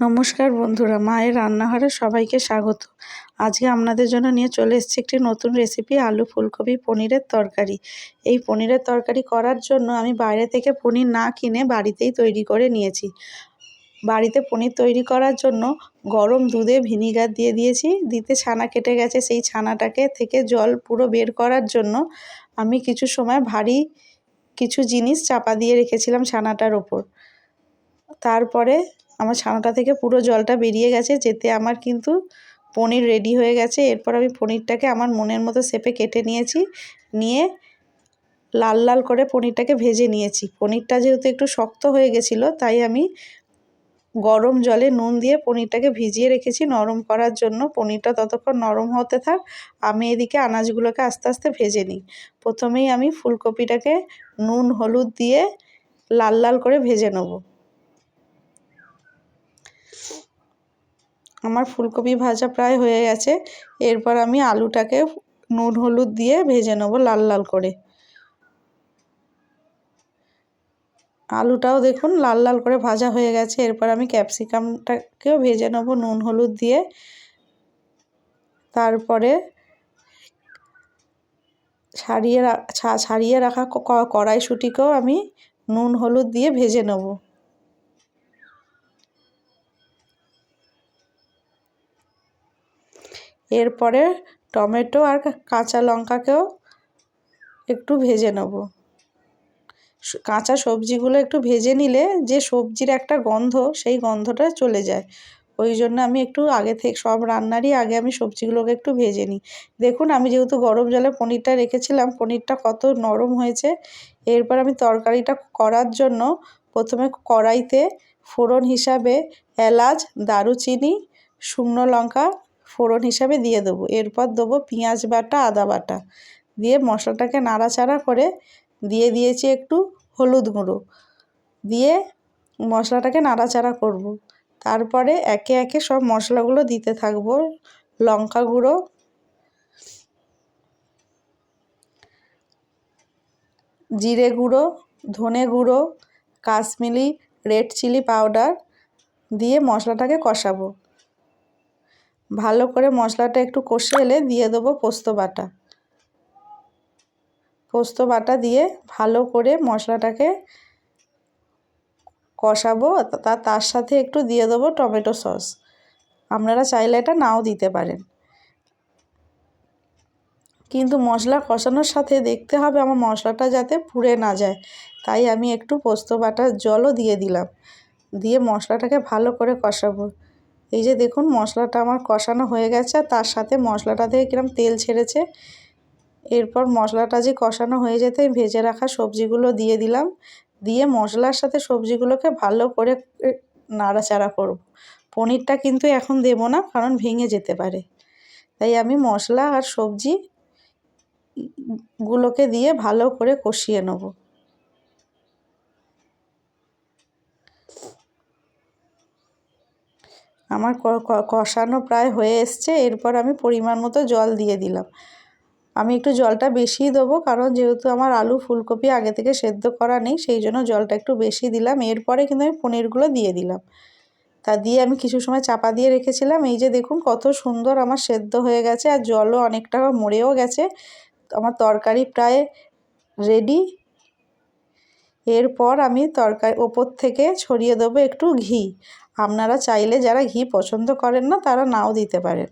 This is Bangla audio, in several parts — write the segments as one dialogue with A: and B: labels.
A: নমস্কার বন্ধুরা, মায়ের রান্নাঘরে সবাইকে স্বাগত। আজকে আপনাদের জন্য নিয়ে চলে এসেছি একটি নতুন রেসিপি আলু ফুলকপি পনিরের তরকারি। এই পনিরের তরকারি করার জন্য আমি বাইরে থেকে পনির না কিনে বাড়িতেই তৈরি করে নিয়েছি। বাড়িতে পনির তৈরি করার জন্য গরম দুধে ভিনিগার দিয়ে দিয়েছি। দিতে ছানা কেটে গেছে, সেই ছানাটাকে থেকে জল পুরো বের করার জন্য আমি কিছু সময় ভারী কিছু জিনিস চাপা দিয়ে রেখেছিলাম ছানাটার ওপর। তারপরে আমার ছানাটা থেকে পুরো জলটা বেরিয়ে গেছে, যেতে আমার কিন্তু পনির রেডি হয়ে গেছে। এরপর আমি পনিরটাকে আমার মনের মতো শেপে কেটে নিয়েছি, নিয়ে লাল লাল করে পনিরটাকে ভেজে নিয়েছি। পনিরটা যেহেতু একটু শক্ত হয়ে গেছিল, তাই আমি গরম জলে নুন দিয়ে পনিরটাকে ভিজিয়ে রেখেছি। নরম করার জন্য পনিরটা ততক্ষণ নরম হতে থাক, আমি এদিকে আনাজগুলোকে আস্তে আস্তে ভেজে নিই। প্রথমেই আমি ফুলকপিটাকে নুন, হলুদ দিয়ে লাল লাল করে ভেজে নেব। আমার ফুলকপি ভাজা প্রায় হয়ে গেছে। এরপর আমি আলুটাকে নুন, হলুদ দিয়ে ভেজে নেব লাল লাল করে। আলুটাও দেখুন লাল লাল করে ভাজা হয়ে গেছে। এরপর আমি ক্যাপসিকামটাকেও ভেজে নেব নুন, হলুদ দিয়ে। তারপরে ছাড়িয়ে ছাড়িয়ে রাখা কড়াইশুঁটিকেও আমি নুন, হলুদ দিয়ে ভেজে নেব। এরপরে টমেটো আর কাঁচা লঙ্কাকেও একটু ভেজে নেব। কাঁচা সবজিগুলো একটু ভেজে নিলে যে সবজির একটা গন্ধ, সেই গন্ধটা চলে যায়। ওই জন্য আমি একটু আগে থেকে, সব রান্নারই আগে আমি সবজিগুলোকে একটু ভেজে নিই। দেখুন, আমি যেহেতু গরম জলে পনিরটা রেখেছিলাম, পনিরটা কত নরম হয়েছে। এরপর আমি তরকারিটা করার জন্য প্রথমে কড়াইতে ফোড়ন হিসাবে এলাচ, দারুচিনি, শুকনো লঙ্কা ফোড়ন হিসাবে দিয়ে দেবো। এরপর দেবো পেঁয়াজ বাটা, আদা বাটা। দিয়ে মশলাটাকে নাড়াচাড়া করে দিয়ে দিয়েছি একটু হলুদ গুঁড়ো। দিয়ে মশলাটাকে নাড়াচাড়া করব। তারপরে একে একে সব মশলাগুলো দিতে থাকব। লঙ্কা গুঁড়ো, জিরে গুঁড়ো, ধনে গুঁড়ো, কাশ্মীরি রেড চিলি পাউডার দিয়ে মশলাটাকে কষাবো। ভালো করে মশলাটা একটু কষে এলে দিয়ে দেবো পোস্ত বাটা। পোস্ত বাটা দিয়ে ভালো করে মশলাটাকে কষাবো তার সাথে একটু দিয়ে দেবো টমেটো সস। আপনারা চাইলে এটা নাও দিতে পারেন। কিন্তু মশলা কষানোর সাথে দেখতে হবে আমার মশলাটা যাতে পুড়ে না যায়। তাই আমি একটু পোস্ত বাটার জলও দিয়ে দিলাম। দিয়ে মশলাটাকে ভালো করে কষাবো। এই যে দেখুন, মশলাটা আমার কষানো হয়ে গেছে আর তার সাথে মশলাটা থেকে কিরম তেল ছেড়েছে। এরপর মশলাটা যে কষানো হয়ে যেতে ভেজে রাখা সবজিগুলো দিয়ে দিলাম। দিয়ে মশলার সাথে সবজিগুলোকে ভালো করে নাড়াচাড়া করব। পনিরটা কিন্তু এখন দেবো না, কারণ ভেঙে যেতে পারে। তাই আমি মশলা আর সবজি গুলোকে দিয়ে ভালো করে কষিয়ে নেব। আমার কষানো প্রায় হয়ে এসছে, এরপর আমি পরিমাণ মতো জল দিয়ে দিলাম। আমি একটু জলটা বেশিই দেবো, কারণ যেহেতু আমার আলু ফুলকপি আগে থেকে সেদ্ধ করা নেই, সেই জন্য জলটা একটু বেশি দিলাম। এরপরে কিন্তু আমি পনিরগুলো দিয়ে দিলাম। তা দিয়ে আমি কিছু সময় চাপা দিয়ে রেখেছিলাম। এই যে দেখুন, কত সুন্দর আমার সেদ্ধ হয়ে গেছে, আর জলও অনেকটা মরেও গেছে। আমার তরকারি প্রায় রেডি এরপর আমি তরকারি, ওপর থেকে ছড়িয়ে দেবো একটু ঘি। আপনারা চাইলে যারা ঘি পছন্দ করেন না, তারা নাও দিতে পারেন।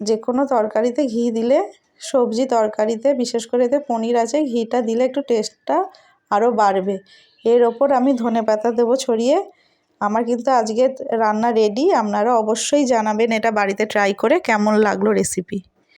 A: যে কোনো তরকারিতে ঘি দিলে, সবজি তরকারিতে, বিশেষ করে এতে পনির আছে, ঘিটা দিলে একটু টেস্টটা আরও বাড়বে। এর ওপর আমি ধনে পাতা দেবো ছড়িয়ে। আমার কিন্তু আজকে রান্না রেডি আপনারা অবশ্যই জানাবেন, এটা বাড়িতে ট্রাই করে কেমন লাগল রেসিপি